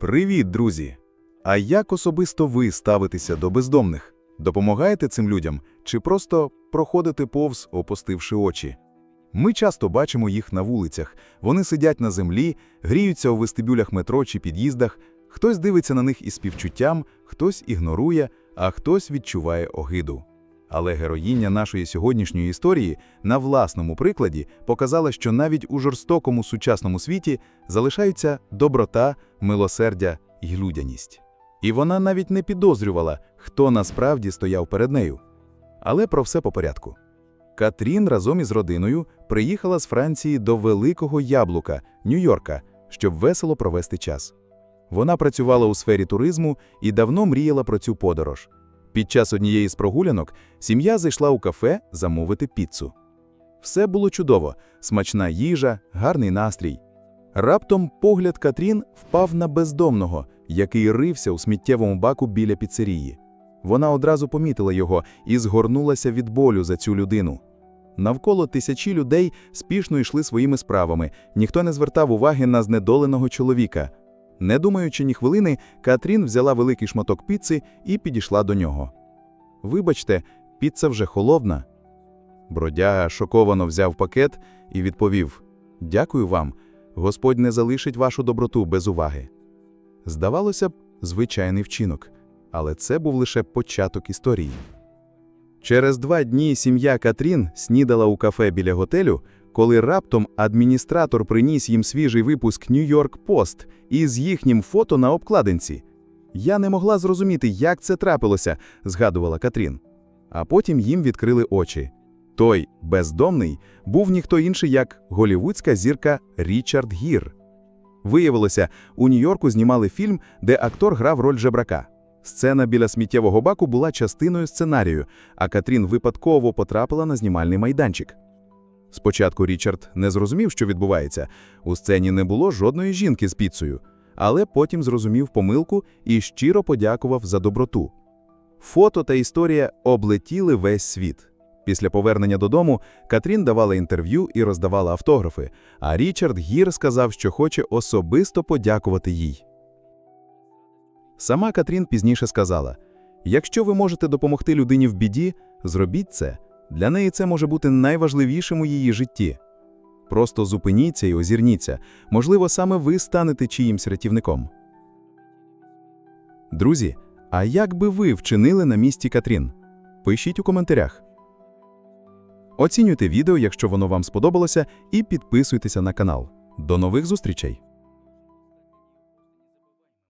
Привіт, друзі! А як особисто ви ставитеся до бездомних? Допомагаєте цим людям чи просто проходите повз, опустивши очі? Ми часто бачимо їх на вулицях. Вони сидять на землі, гріються у вестибюлях метро чи під'їздах. Хтось дивиться на них із співчуттям, хтось ігнорує, а хтось відчуває огиду. Але героїня нашої сьогоднішньої історії на власному прикладі показала, що навіть у жорстокому сучасному світі залишаються доброта, милосердя й людяність. І вона навіть не підозрювала, хто насправді стояв перед нею. Але про все по порядку. Катрін разом із родиною приїхала з Франції до Великого Яблука, Нью-Йорка, щоб весело провести час. Вона працювала у сфері туризму і давно мріяла про цю подорож. Під час однієї з прогулянок сім'я зайшла у кафе замовити піцу. Все було чудово: смачна їжа, гарний настрій. Раптом погляд Катрін впав на бездомного, який рився у сміттєвому баку біля піцерії. Вона одразу помітила його і згорнулася від болю за цю людину. Навколо тисячі людей спішно йшли своїми справами, ніхто не звертав уваги на знедоленого чоловіка. Не думаючи ні хвилини, Катрін взяла великий шматок піци і підійшла до нього. Вибачте, піца вже холодна. Бродяга шоковано взяв пакет і відповів: Дякую вам, Господь не залишить вашу доброту без уваги. Здавалося б, звичайний вчинок, але це був лише початок історії. Через два дні сім'я Катрін снідала у кафе біля готелю, коли раптом адміністратор приніс їм свіжий випуск Нью-Йорк Пост із їхнім фото на обкладинці. Я не могла зрозуміти, як це трапилося, згадувала Катрін. А потім їм відкрили очі. Той бездомний був ніхто інший, як голівудська зірка Річард Гір. Виявилося, у Нью-Йорку знімали фільм, де актор грав роль жебрака. Сцена біля сміттєвого баку була частиною сценарію, а Катрін випадково потрапила на знімальний майданчик. Спочатку Річард не зрозумів, що відбувається. У сцені не було жодної жінки з піцею, але потім зрозумів помилку і щиро подякував за доброту. Фото та історія облетіли весь світ. Після повернення додому Катрін давала інтерв'ю і роздавала автографи, а Річард Гір сказав, що хоче особисто подякувати їй. Сама Катрін пізніше сказала: якщо ви можете допомогти людині в біді, зробіть це. Для неї це може бути найважливішим у її житті. Просто зупиніться і озірніться. Можливо, саме ви станете чиїмсь рятівником. Друзі, а як би ви вчинили на місці Катрін? Пишіть у коментарях. Оцінюйте відео, якщо воно вам сподобалося, і підписуйтеся на канал. До нових зустрічей!